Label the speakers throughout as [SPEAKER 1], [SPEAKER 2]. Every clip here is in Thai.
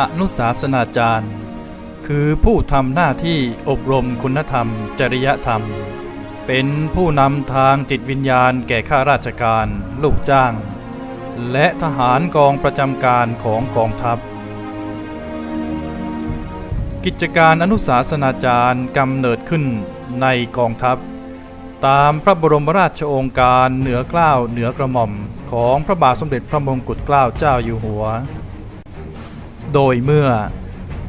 [SPEAKER 1] อนุสาสนาจารย์ คือผู้ทำหน้าที่อบรมคุณธรรม จริยธรรม เป็นผู้นำทางจิตวิญญาณแก่ข้าราชการ ลูกจ้าง และทหารกองประจำการของกองทัพ กิจการอนุสาสนาจารย์กำเนิดขึ้นในกองทัพ ตามพระบรมราชโองการเหนือเกล้าวเหนือกระหม่อมของพระบาทสมเด็จพระมงกุฎเกล้าเจ้าอยู่หัว โดยเมื่อ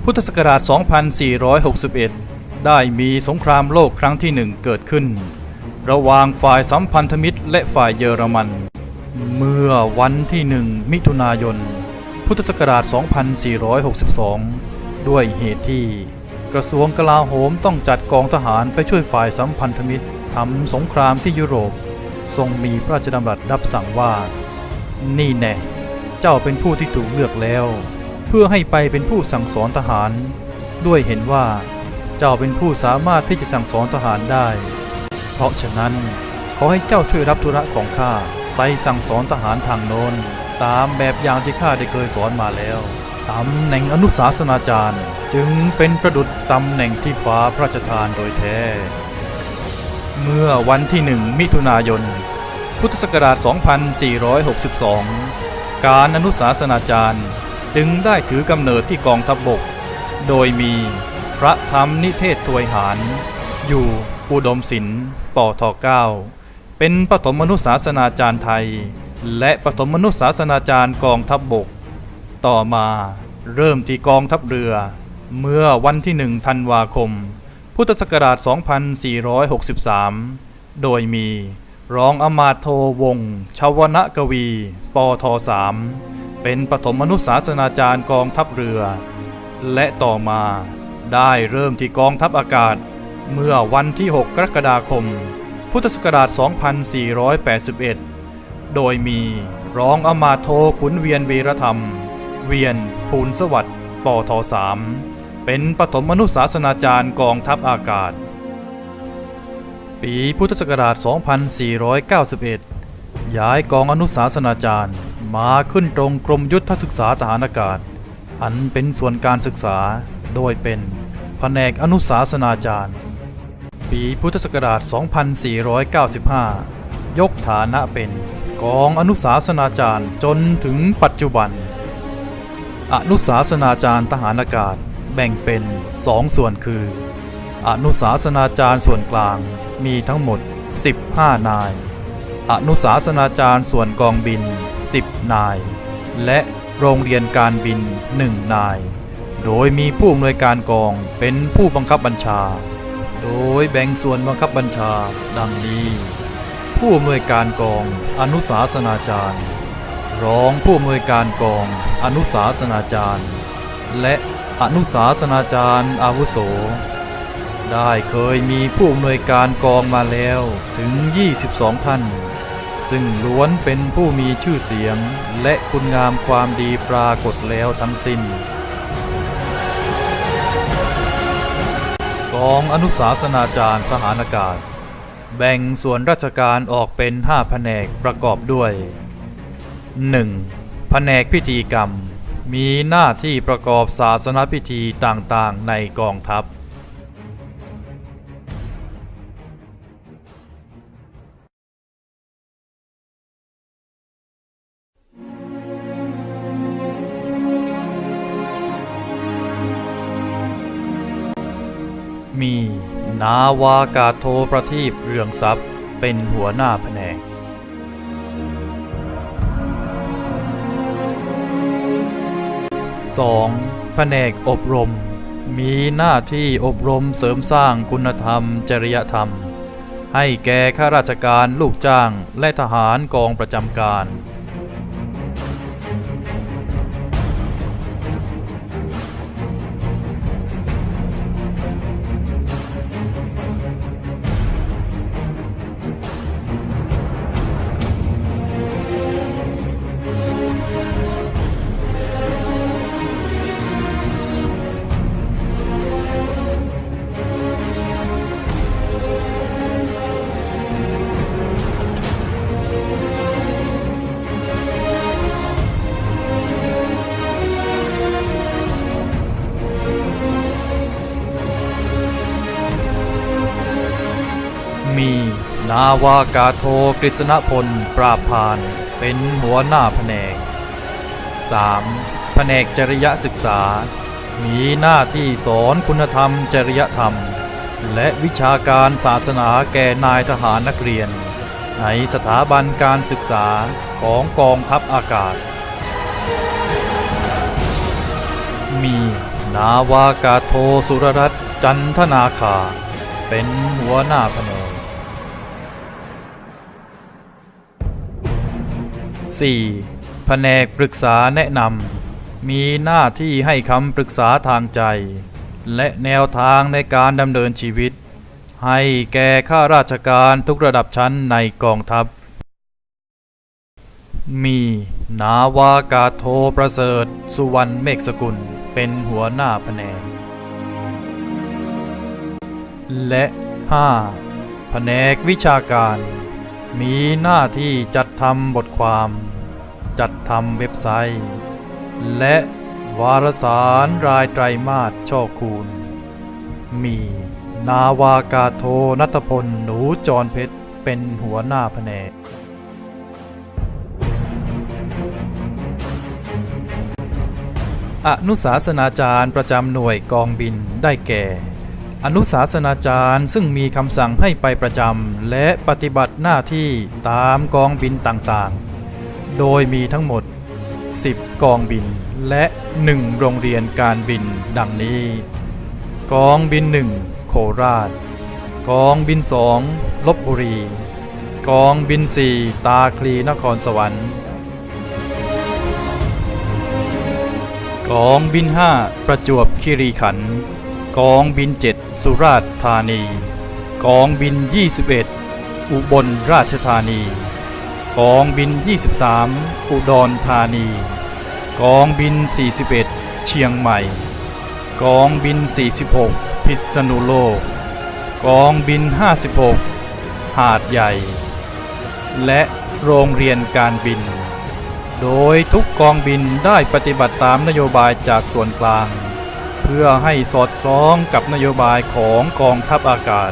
[SPEAKER 1] พุทธศักราช 2461 ได้มีสงครามโลกครั้งที่หนึ่งเกิดขึ้น ระหว่างฝ่ายสัมพันธมิตรและฝ่ายเยอรมัน เมื่อวันที่หนึ่งมิถุนายน พุทธศักราช 2462 ด้วยเหตุที่กระทรวงกลาโหมต้องจัดกองทหารไปช่วยฝ่ายสัมพันธมิตรทำสงครามที่ยุโรป ทรงมีพระราชดำรัสรับสั่งว่า นี่แน่ เจ้าเป็นผู้ที่ถูกเลือกแล้ว พื่อให้ไปเป็นผู้สั่งสอนทหาร ด้วยเห็นว่าเจ้าเป็นผู้สามารถที่จะสั่งสอนทหารได้ เพราะฉะนั้นขอให้เจ้าช่วยรับธุระของข้าไปสั่งสอนทหารทางโน้นตามแบบอย่างที่ข้าได้เคยสอนมาแล้วตำแหน่งอนุสาสนาจารย์ จึงเป็นประดุจตำแหน่งที่ฟ้าพระราชทานโดยแท้ เมื่อวันที่หนึ่งมิถุนายน พุทธศักราช 2462 การอนุสาสนาจารย์ จึงได้ถือกำเนิดที่กองทัพบบก โดยมีพระธรรมนิเทศถวยหาร อยู่อุดมศิลป์ปทเก้าเป็นปฐมมนุษยศาสนาจารย์ไทย และปฐมมนุษยศาสนาจารย์กองทัพบบก ต่อมาเริ่มที่กองทัพเรือ เมื่อวันที่หนึ่งธันวาคม พุทธศักราช 2463 โดยมีรองอมาตย์โทวงชาวนะกวี ปท3 เป็นปฐมมนุษยศาสนาจารย์กองทัพเรือ และต่อมาได้เริ่มที่กองทัพอากาศ เมื่อวันที่ 6 กรกฎาคม พุทธศักราช 2481 โดยมีรองอมาร์โทขุนเวียนวีรธรรม เวียนภูลสวัสดิ์ปท3เป็นปฐมมนุษยศาสนาจารย์กองทัพอากาศ ปีพุทธศักราช 2491 ย้ายกองอนุสาสนาจารย์ มาขึ้นตรงกรมยุทธศึกษาทหารอากาศ อันเป็นส่วนการศึกษาโดยเป็นแผนกอนุสาสนาจารย์ ปีพุทธศักราช 2495 ยกฐานะเป็นกองอนุสาสนาจารย์จนถึงปัจจุบัน อนุสาสนาจารย์ทหารอากาศแบ่งเป็น2ส่วนคือ อนุสาสนาจารย์ส่วนกลางมีทั้งหมด 15 นาย อนุสาสนาจารย์ส่วนกองบิน 10 นาย และโรงเรียนการบิน 1 นาย โดยมีผู้อำนวยการกองเป็นผู้บังคับบัญชา โดยแบ่งส่วนบังคับบัญชาดังนี้ ผู้อำนวยการกองอนุสาสนาจารย์ รองผู้อำนวยการกองอนุสาสนาจารย์ และอนุสาสนาจารย์อาวุโส ได้เคยมีผู้อำนวยการกองมาแล้วถึง 22 ท่าน ซึ่งล้วนเป็นผู้มีชื่อเสียงและคุณงามความดีปรากฏแล้วทั้งสิ้น กองอนุสาสนาจารย์ทหารอากาศ แบ่งส่วนราชการออกเป็น5แผนกประกอบด้วย 1. แผนกพิธีกรรม มีหน้าที่ประกอบศาสนพิธีต่างๆ ในกองทัพ มีนาวากาโทประทีปเรืองทรัพย์เป็นหัวหน้าแผนก 2. แผนกอบรม มีหน้าที่อบรมเสริมสร้างคุณธรรมจริยธรรม ให้แก่ข้าราชการลูกจ้างและทหารกองประจำการาวากาโทกฤษณพล ปราพาน เป็นหัวหน้าแผนก 3. แผนกจริยศึกษา มีหน้าที่สอนคุณธรรมจริยธรรม และวิชาการศาสนาแก่นายทหารนักเรียน ในสถาบันการศึกษาของกองทัพอากาศ มี นาวากาโทสุรรัตน์จันทนาคา เป็นหัวหน้าแผนก 4. แผนกปรึกษาแนะนำมีหน้าที่ให้คำปรึกษาทางใจ และแนวทางในการดำเนินชีวิต ให้แก่ข้าราชการทุกระดับชั้นในกองทัพ มีนาวากาโทประเสริฐ สุวรรณเมฆสกุลเป็นหัวหน้าแผนก และ 5. แผนกวิชาการ มีหน้าที่จัดทำบทความ จัดทำเว็บไซต์ และวารสารรายไตรมาสช่อคูณ มีนาวากาโทนัทพลหนูจรเพชรเป็นหัวหน้าแผนกอนุสาสนาจารย์ประจำหน่วยกองบินได้แก่ อนุสาสนาจารย์ซึ่งมีคำสั่งให้ไปประจำและปฏิบัติหน้าที่ตามกองบินต่างๆ โดยมีทั้งหมด 10 กองบินและ 1 โรงเรียนการบินดังนี้ กองบิน 1 โคราช กองบิน 2 ลบบุรี กองบิน 4 ตาคลีนครสวรรค์ กองบิน 5 ประจวบคีรีขันธ์ กองบิน 7 สุราษฎร์ธานี กองบิน 21 อุบลราชธานี กองบิน 23 อุดรธานี กองบิน 41 เชียงใหม่ กองบิน 46 พิษณุโลก กองบิน 56 หาดใหญ่ และโรงเรียนการบิน โดยทุกกองบินได้ปฏิบัติตามนโยบายจากส่วนกลาง เพื่อให้สอดคล้องกับนโยบายของกองทัพอากาศ